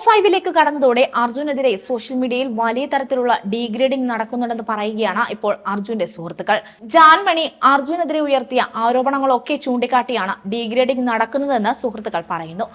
Top ഫൈവിലേക്ക് കടന്നതോടെ അർജുനെതിരെ social മീഡിയയിൽ വലിയ തരത്തിലുള്ള ഡീഗ്രേഡിംഗ് നടക്കുന്നുണ്ടെന്ന് പറയുകയാണ് ഇപ്പോൾ അർജുന്റെ സുഹൃത്തുക്കൾ. ജാൻമണി അർജുനെതിരെ ഉയർത്തിയ ആരോപണങ്ങളൊക്കെ ചൂണ്ടിക്കാട്ടിയാണ് ഡീഗ്രേഡിംഗ് നടക്കുന്നതെന്ന് സുഹൃത്തുക്കൾ പറയുന്നു.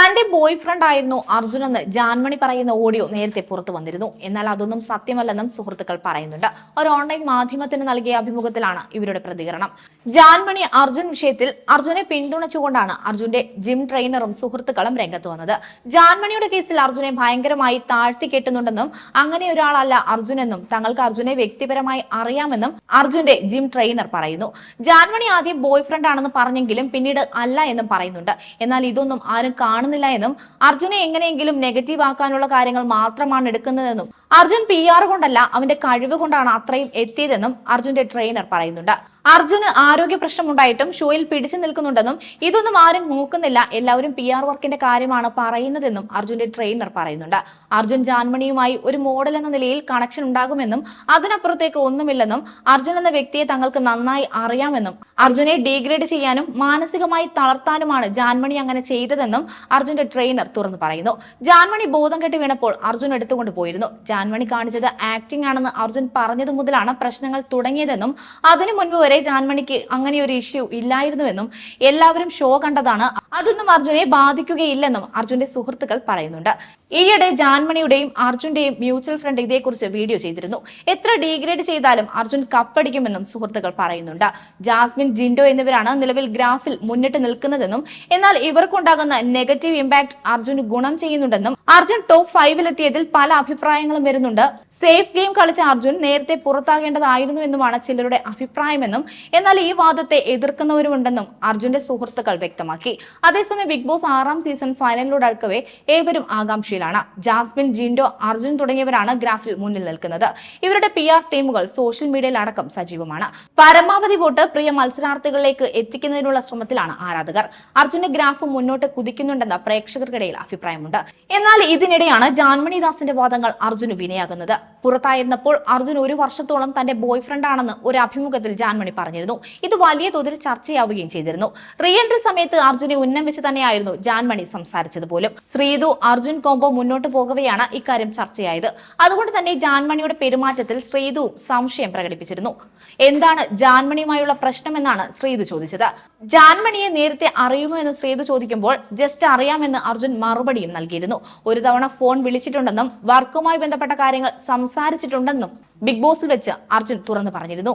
തന്റെ ബോയ് ഫ്രണ്ട് ആയിരുന്നു അർജുൻ എന്ന് ജാൻമണി പറയുന്ന ഓഡിയോ നേരത്തെ പുറത്തു വന്നിരുന്നു. എന്നാൽ അതൊന്നും സത്യമല്ലെന്നും സുഹൃത്തുക്കൾ പറയുന്നുണ്ട്. ഒരു ഓൺലൈൻ മാധ്യമത്തിന് നൽകിയ അഭിമുഖത്തിലാണ് ഇവരുടെ പ്രതികരണം. ജാൻമണി അർജുൻ വിഷയത്തിൽ അർജുനെ പിന്തുണച്ചുകൊണ്ടാണ് അർജുന്റെ ജിം ട്രെയിനറും സുഹൃത്തുക്കളും രംഗത്ത് വന്നത്. ജാൻമണിയുടെ കേസിൽ അർജുനെ ഭയങ്കരമായി താഴ്ത്തി കെട്ടുന്നുണ്ടെന്നും അങ്ങനെ ഒരാളല്ല അർജുൻ എന്നും തങ്ങൾക്ക് അർജുനെ വ്യക്തിപരമായി അറിയാമെന്നും അർജുന്റെ ജിം ട്രെയിനർ പറയുന്നു. ജാൻമണി ആദ്യം ബോയ് ഫ്രണ്ട് ആണെന്ന് പറഞ്ഞെങ്കിലും പിന്നീട് അല്ല എന്നും പറയുന്നുണ്ട്. എന്നാൽ ഇതൊന്നും ആരും കാണുന്നില്ല എന്നും അർജുനെ എങ്ങനെയെങ്കിലും നെഗറ്റീവ് ആക്കാനുള്ള കാര്യങ്ങൾ മാത്രമാണ് എടുക്കുന്നതെന്നും അർജുൻ പി ആർ കൊണ്ടല്ല അവന്റെ കഴിവ് കൊണ്ടാണ് അത്രയും എത്തിയതെന്നും അർജുന്റെ ട്രെയിനർ പറയുന്നുണ്ട്. അർജുന് ആരോഗ്യ പ്രശ്നമുണ്ടായിട്ടും ഷോയിൽ പിടിച്ചു നിൽക്കുന്നുണ്ടെന്നും ഇതൊന്നും ആരും നോക്കുന്നില്ല. എല്ലാവരും പി ആർ വർക്കിന്റെ കാര്യമാണ് പറയുന്നതെന്നും അർജുന്റെ ട്രെയിനർ പറയുന്നുണ്ട്. അർജുൻ ജാൻമണിയുമായി ഒരു മോഡൽ എന്ന നിലയിൽ കണക്ഷൻ ഉണ്ടാകുമെന്നും അതിനപ്പുറത്തേക്ക് ഒന്നുമില്ലെന്നും അർജുൻ എന്ന വ്യക്തിയെ തങ്ങൾക്ക് നന്നായി അറിയാമെന്നും അർജുനെ ഡീഗ്രേഡ് ചെയ്യാനും മാനസികമായി തളർത്താനുമാണ് ജാൻമണി അങ്ങനെ ചെയ്തതെന്നും അർജുന്റെ ട്രെയിനർ തുറന്നു പറയുന്നു. ജാൻമണി ബോധം കെട്ടി വീണപ്പോൾ അർജുൻ എടുത്തുകൊണ്ട് പോയിരുന്നു. ജാൻമണി കാണിച്ചത് ആക്ടിംഗ് ആണെന്ന് അർജുൻ പറഞ്ഞതു മുതലാണ് പ്രശ്നങ്ങൾ തുടങ്ങിയതെന്നും അതിനു മുൻപ് വരെ ജാൻമണിക്ക് അങ്ങനെ ഒരു ഇഷ്യൂ ഇല്ലായിരുന്നുവെന്നും എല്ലാവരും ഷോ കണ്ടതാണ് അതൊന്നും അർജുനെ ബാധിക്കുകയില്ലെന്നും അർജുന്റെ സുഹൃത്തുക്കൾ പറയുന്നുണ്ട്. ഈയിടെ ജാൻമണിയുടെയും അർജുന്റെയും മ്യൂച്വൽ ഫ്രണ്ട് ഇതേക്കുറിച്ച് വീഡിയോ ചെയ്തിരുന്നു. എത്ര ഡീഗ്രേഡ് ചെയ്താലും അർജുൻ കപ്പടിക്കുമെന്നും സുഹൃത്തുക്കൾ പറയുന്നുണ്ട്. ജാസ്മിൻ ജിൻഡോ എന്നിവരാണ് നിലവിൽ ഗ്രാഫിൽ മുന്നിട്ട് നിൽക്കുന്നതെന്നും എന്നാൽ ഇവർക്കുണ്ടാകുന്ന നെഗറ്റീവ് ഇമ്പാക്ട് അർജുന് ഗുണം ചെയ്യുന്നുണ്ടെന്നും അർജുൻ ടോപ്പ് ഫൈവിലെത്തിയതിൽ പല അഭിപ്രായങ്ങളും വരുന്നുണ്ട്. സേഫ് ഗെയിം കളിച്ച അർജുൻ നേരത്തെ പുറത്താകേണ്ടതായിരുന്നു എന്നുമാണ് ചിലരുടെ അഭിപ്രായമെന്നും എന്നാൽ ഈ വാദത്തെ എതിർക്കുന്നവരുമുണ്ടെന്നും അർജുന്റെ സുഹൃത്തുക്കൾ വ്യക്തമാക്കി. അതേസമയം ബിഗ് ബോസ് ആറാം സീസൺ ഫൈനലിലൂടെ അടുക്കവേ ഏവരും ആകാംക്ഷയിലാണ്. ജാസ്മിൻ ജിൻഡോ അർജുൻ തുടങ്ങിയവരാണ് ഗ്രാഫിൽ മുന്നിൽ നിൽക്കുന്നത്. ഇവരുടെ പി ടീമുകൾ സോഷ്യൽ മീഡിയയിൽ അടക്കം സജീവമാണ്. പരമാവധി വോട്ട് പ്രിയ മത്സരാർത്ഥികളിലേക്ക് എത്തിക്കുന്നതിനുള്ള ശ്രമത്തിലാണ് ആരാധകർ. അർജുന്റെ ഗ്രാഫ് മുന്നോട്ട് കുതിക്കുന്നുണ്ടെന്ന പ്രേക്ഷകർക്കിടയിൽ അഭിപ്രായമുണ്ട്. എന്നാൽ ഇതിനിടെയാണ് ജാൻമണി ദാസിന്റെ വാദങ്ങൾ അർജുന് വിനയാകുന്നത്. പുറത്തായിരുന്നപ്പോൾ അർജുൻ ഒരു വർഷത്തോളം തന്റെ ബോയ് ഫ്രണ്ട് ആണെന്ന് ഒരു അഭിമുഖത്തിൽ ജാൻമണി പറഞ്ഞിരുന്നു. ഇത് വലിയ തോതിൽ ചർച്ചയാവുകയും ചെയ്തിരുന്നു. റീ എൻട്രി സമയത്ത് അർജുനെ ഉന്നം വെച്ച് തന്നെയായിരുന്നു ജാൻമണി സംസാരിച്ചത് പോലും ശ്രീതു അർജുൻ കോംബോ മുന്നോട്ട് പോകവെയാണ് ഇക്കാര്യം ചർച്ചയായത്. അതുകൊണ്ട് തന്നെ ജാൻമണിയുടെ പെരുമാറ്റത്തിൽ ശ്രീതു സംശയം പ്രകടിപ്പിച്ചിരുന്നു. എന്താണ് ജാൻമണിയുമായുള്ള പ്രശ്നമെന്നാണ് ശ്രീതു ചോദിച്ചത്. ജാൻമണിയെ നേരത്തെ അറിയുമോ എന്ന് ശ്രീതു ചോദിക്കുമ്പോൾ ജസ്റ്റ് അറിയാമെന്ന് അർജുൻ മറുപടിയും നൽകിയിരുന്നു. ഒരു തവണ ഫോൺ വിളിച്ചിട്ടുണ്ടെന്നും വർക്കുമായി ബന്ധപ്പെട്ട കാര്യങ്ങൾ സംസാരിച്ചിട്ടുണ്ടെന്നും ബിഗ് ബോസിൽ വെച്ച് അർജുൻ തുറന്നു പറഞ്ഞിരുന്നു.